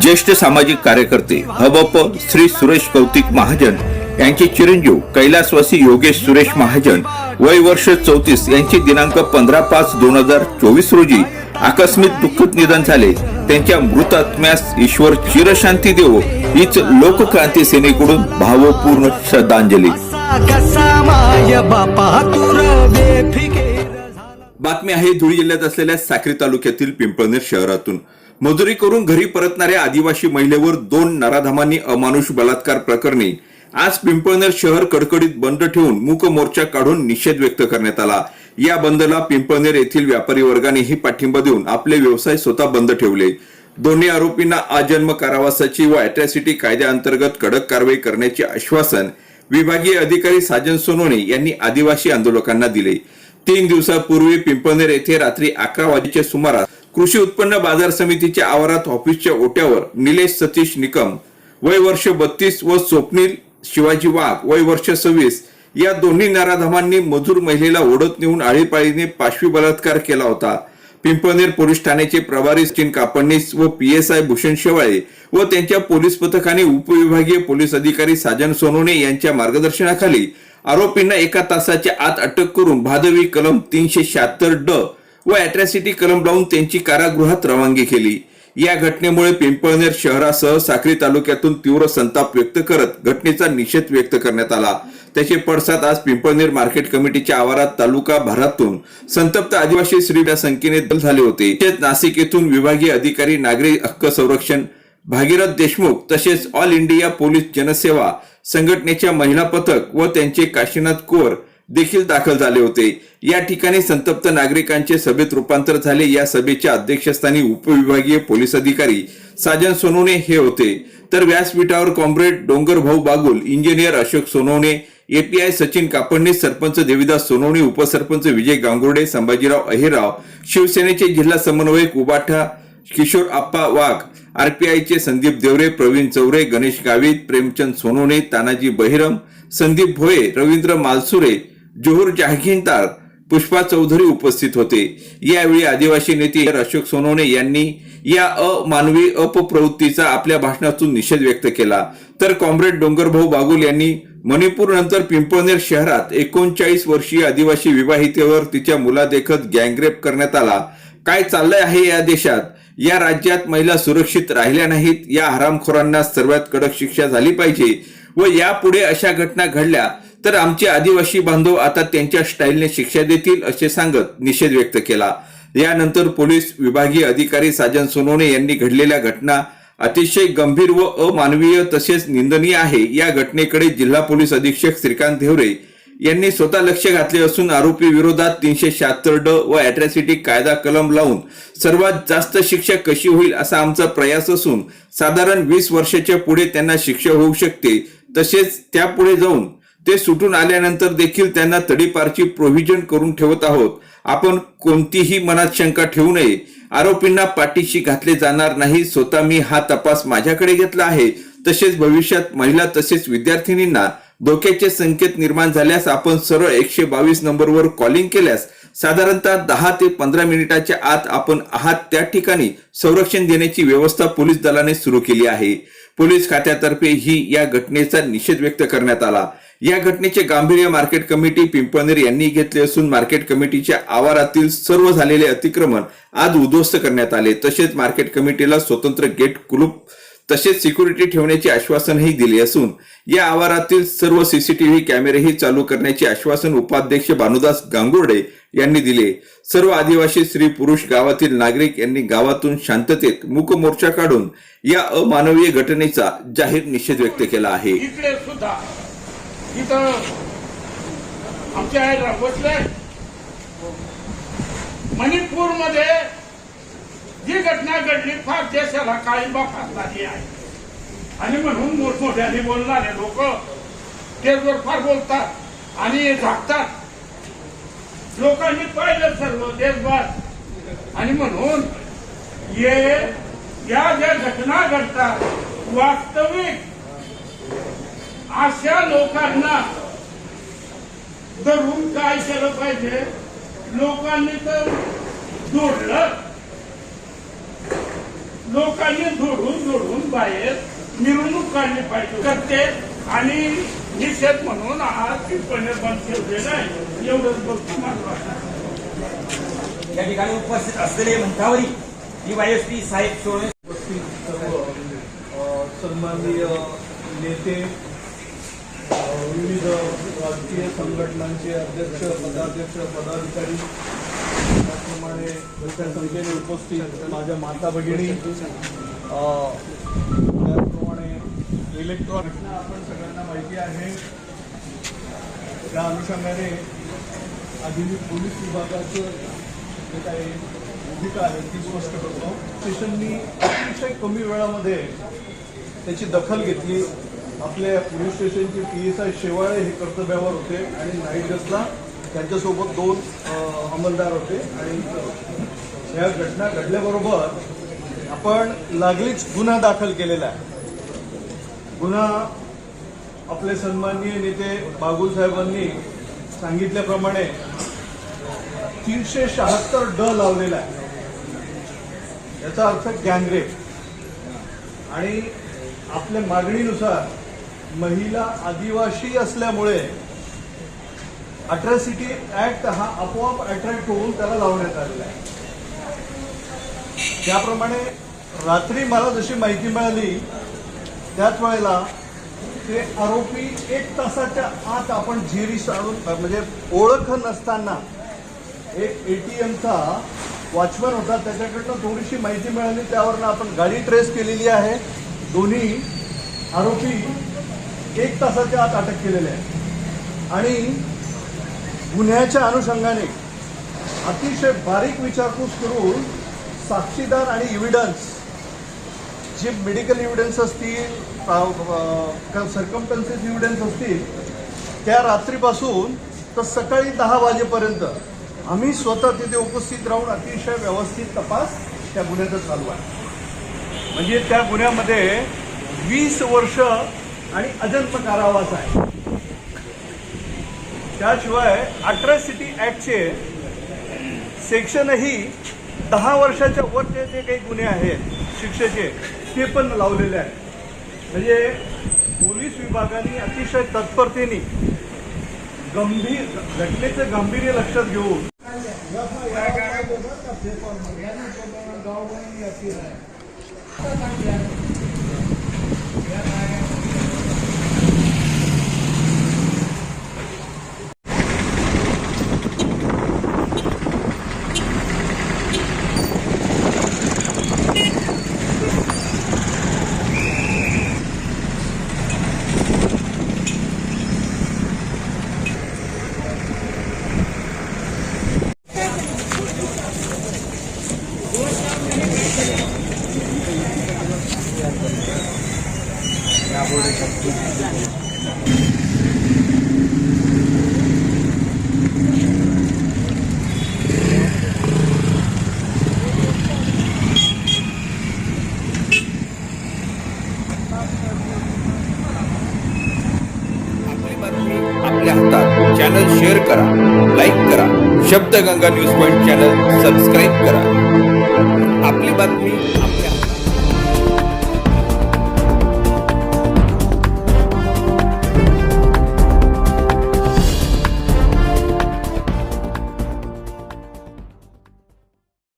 ज्येष्ठ सामाजिक कार्यकर्ते हबप श्री सुरेश कौतिक महाजन यांचे चिरंजीव कैलासवासी योगेश सुरेश महाजन वय वर्ष चौतीस यांचे दिनांक पंधरा पाच दोन हजार चोवीस रोजी आकस्मिक दुःखद निधन झाले. त्यांच्या मृतात्म्यास ईश्वर चिरशांती देवो हीच लोकक्रांती सेनेकडून भावपूर्ण श्रद्धांजली. बातमी आहे धुळे जिल्ह्यात असलेल्या साक्री तालुक्यातील पिंपळनेर शहरातून. मजुरी करून घरी परतणाऱ्या आदिवासी महिलेवर दोन नराधामांनी अमानुष बलात्कार प्रकरणी आज पिंपळनेर शहर कडकडीत बंद ठेवून मूक मोर्चा काढून निषेध व्यक्त करण्यात आला. या बंदला पिंपळनेर येथील व्यापारी वर्गानेही पाठिंबा देऊन आपले व्यवसाय स्वतः बंद ठेवले. दोन्ही आरोपींना आजन्म कारावासाची व अॅट्रॉसिटी कायद्याअंतर्गत कडक कारवाई करण्याचे आश्वासन विभागीय अधिकारी साजन सोनोने यांनी आदिवासी आंदोलकांना दिले. तीन दिवसापूर्वी पिंपनेर येथे रात्री अकरा वाजेच्या सुमारास कृषी उत्पन्न बाजार समितीच्या आवारात ऑफिसच्या ओट्यावर निलेश सतीश निकम वय वर्ष बत्तीस व स्वप्नील शिवाजी वाघ वय वर्ष सव्वीस या दोन्ही नाराधमांनी मजूर महिलेला ओढत नेऊन आळीपाळीने पाशवी बलात्कार केला होता. पिंपळनेर पोलीस ठाण्याचे प्रभारी सचिन कापडणीस व P S I Bhushan Shewale व त्यांच्या पोलीस पथकाने उपविभागीय पोलीस अधिकारी साजन सोनोने यांच्या मार्गदर्शनाखाली आरोपींना एका तासाच्या आत अटक करून भादवी कलम तीनशे शहात्तर ड व अॅट्रॅसिटी कलम लावून त्यांची कारागृहात रवानगी केली. या घटनेमुळे पिंपळनेर शहरासह साक्री तालुक्यातून तीव्र संताप व्यक्त करत घटनेचा निषेध व्यक्त करण्यात आला. त्याचे पडसाद आज पिंपळनेर मार्केट कमिटीच्या आवारात तालुका भरातून संतप्त आदिवासी स्त्री संख्येने दल झाले होते. तसेच नाशिक येथून विभागीय अधिकारी नागरी हक्क संरक्षण भागीरथ देशमुख तसेच ऑल इंडिया पोलीस जनसेवा संघटनेच्या महिला पथक व त्यांचे काशीनाथ कोर देखील दाखल झाले होते. या ठिकाणी संतप्त नागरिकांचे सभेत रूपांतर झाले. या सभेच्या अध्यक्षस्थानी उपविभागीय पोलीस अधिकारी साजन सोनवणे हे होते. तर व्यासपीठावर comrade Dongar Bhau Bagul engineer Ashok Sonawane API Sachin Kapadne sarpanch Devidas Sonawane upsarpanch Vijay Gangurde Sambhajirao Ahirao शिवसेनेचे जिल्हा समन्वयक उबाठा किशोर आप्पा वाघ आरपीआयचे संदीप देवरे प्रवीण चौरे गणेश गावित प्रेमचंद सोनोने तानाजी बहिरम संदीप भोये रवींद्र मालसुरे जोहर जहागीरदार पुष्पा चौधरी उपस्थित होते. यावेळी आदिवासी नेते अशोक सोनोने यांनी या अमानवी अपप्रवृत्तीचा आपल्या भाषणातून निषेध व्यक्त केला. तर कॉम्रेड डोंगरभाऊ बागुल यांनी मणिपूर नंतर पिंपळनेर शहरात एकोणचाळीस वर्षीय आदिवासी विवाहितेवर तिच्या मुलादेखत गँगरेप करण्यात आला. काय चाललंय आहे या देशात? या राज्यात महिला सुरक्षित राहिल्या नाहीत. या हरामखोरांना सर्वात कडक शिक्षा झाली पाहिजे. व यापुढे अशा घटना घडल्या तर आमचे आदिवासी बांधव आता त्यांच्या स्टाईलने शिक्षा देतील असे सांगत निषेध व्यक्त केला. यानंतर पोलीस विभागीय अधिकारी साजन सोनवणे यांनी घडलेल्या घटना अतिशय गंभीर व अमानवीय तसेच निंदनीय आहे. या घटनेकडे जिल्हा पोलीस अधीक्षक श्रीकांत धेवरे यांनी स्वतः लक्ष घातले असून आरोपी विरोधात तीनशे शहात्तर ड व अॅट्रॉसिटी कायदा कलम लावून सर्वात जास्त शिक्षा कशी होईल असा आमचा प्रयास असून साधारण वीस वर्षाच्या पुढे त्यांना शिक्षा होऊ शकते. तसेच त्यापुढे जाऊन ते सुटून आल्यानंतर देखील त्यांना तडीपारची प्रोव्हिजन करून ठेवत आहोत. आपण कोणतीही मनात शंका ठेवू नये. आरोपींना पाठीशी घातले जाणार नाही. स्वतः मी हा तपास माझ्याकडे घेतला आहे. तसेच भविष्यात महिला तसेच विद्यार्थिनींना धोक्याचे संकेत निर्माण झाल्यास आपण सरळ एकशे बावीस नंबरवर कॉलिंग केल्यास साधारणतः दहा ते पंधरा मिनिटाच्या आत आपण आहात त्या ठिकाणी संरक्षण देण्याची व्यवस्था पोलीस दलाने सुरू केली आहे. पोलीस खात्यातर्फे ही या घटनेचा निषेध व्यक्त करण्यात आला. या घटनेचे गांभीर्य मार्केट कमिटी पिंपळनेर यांनी घेतले असून मार्केट कमिटीच्या आवारातील सर्व झालेले अतिक्रमण आज उद्ध्वस्त करण्यात आले. तसेच मार्केट कमिटीला स्वतंत्र गेट कुलूप तसेच सिक्युरिटी ठेवण्याचे आश्वासनही दिले असून या आवारातील सर्व सीसीटीव्ही कॅमेरेही चालू करण्याचे आश्वासन उपाध्यक्ष भानुदास गांगुर्डे यांनी दिले. सर्व आदिवासी स्त्री पुरुष गावातील नागरिक यांनी गावातून शांततेत मूक मोर्चा काढून या अमानवीय घटनेचा जाहीर निषेध व्यक्त केला आहे. इकडे सुद्धा इथं आमच्या आहे ही घटना घडली फार देशाला काळीबा फासणारी आहे. आणि म्हणून मोठमोठ्याने बोलणारे लोक तेजवर फार बोलतात आणि झाकतात. लोकांनी पाहिलं सर्व देशभर. आणि म्हणून ये या ज्या घटना घडतात वास्तविक अशा लोकांना धरून काय केलं पाहिजे? लोकांनी तर जोडलं. लोकांनी जोडून जोडून बाहेर मिरवणूक काढली पाहिजे. तर ते आणि निषेध म्हणून आज पिंपळणे बंद ठेवलेलं आहे. एवढंच बघतो वाटतं या ठिकाणी उपस्थित असलेले मंत्रावरी डीवायएसपी साहेब सोळे उपस्थित सर्व अ, सन्माननीय नेते विविध राजकीय संघटनांचे अध्यक्ष पदाध्यक्ष पदाधिकारी त्याचप्रमाणे मोठ्या संख्येने उपस्थित माझ्या माता भगिनी त्याचप्रमाणे इलेक्ट्रॉनिक आपण सगळ्यांना माहिती आहे. त्या अनुषंगाने आधी मी पोलीस विभागाचं जे काही भूमिका आहे ती स्पष्ट करतो. स्टेशननी अतिशय कमी वेळामध्ये त्याची दखल घेतली. आपल्या पोलीस स्टेशनचे पी एस आय शेवाळे हे कर्तव्यावर होते आणि नाईट गस्टला त्यांच्यासोबत दोन अंमलदार होते आणि या घटना घडल्याबरोबर आपण लागलीच गुन्हा दाखल केलेला आहे. गुन्हा आपले सन्माननीय नेते बागुलसाहेबांनी सांगितल्याप्रमाणे तीनशे शहात्तर ड लावलेला आहे. याचा अर्थ गँगरेप. आणि आपल्या मागणीनुसार महिला आदिवासी असल्यामुळे अट्रॉसिटी ऍक्ट हा आपोआप अट्रॅक्ट होऊन त्याला लावण्यात आलेला आहे. त्याप्रमाणे रात्री मला जशी माहिती मिळाली त्याच वेळेला ते आरोपी एक तासाच्या आत आपण झिरीस आणून म्हणजे ओळख नसताना एक एटीएमचा वॉचमन होता त्याच्याकडनं थोडीशी माहिती मिळाली त्यावरनं आपण गाडी ट्रेस केलेली आहे. दोन्ही आरोपी एक तासाच्या आत अटक केलेले आहे आणि गुन्ह्याच्या अनुषंगाने अतिशय बारीक विचारपूस करून साक्षीदार आणि इव्हिडन्स जे मेडिकल इव्हिडन्स असतील सरकमटन्सेस इव्हिडन्स असतील त्या रात्रीपासून तर सकाळी दहा वाजेपर्यंत आम्ही स्वतः तिथे उपस्थित राहून अतिशय व्यवस्थित तपास त्या गुन्ह्याचा चालू आहे. म्हणजे त्या गुन्ह्यामध्ये वीस वर्ष आणि अजन्म कारावास आहे. त्याशिवाय अट्रॅसिटी ऍक्टचे सेक्शनही दहा वर्षाच्या वरचे जे काही गुन्हे आहेत शिक्षेचे ते पण लावलेले आहेत. म्हणजे पोलीस विभागाने अतिशय तत्परतेने गंभीर घटनेचं गांभीर्य लक्षात घेऊन गाव बातमी आपल्या हातात चॅनल शेअर करा लाईक करा न्यूज पॉईंट चॅनल सबस्क्राईब करा. आपली बातमी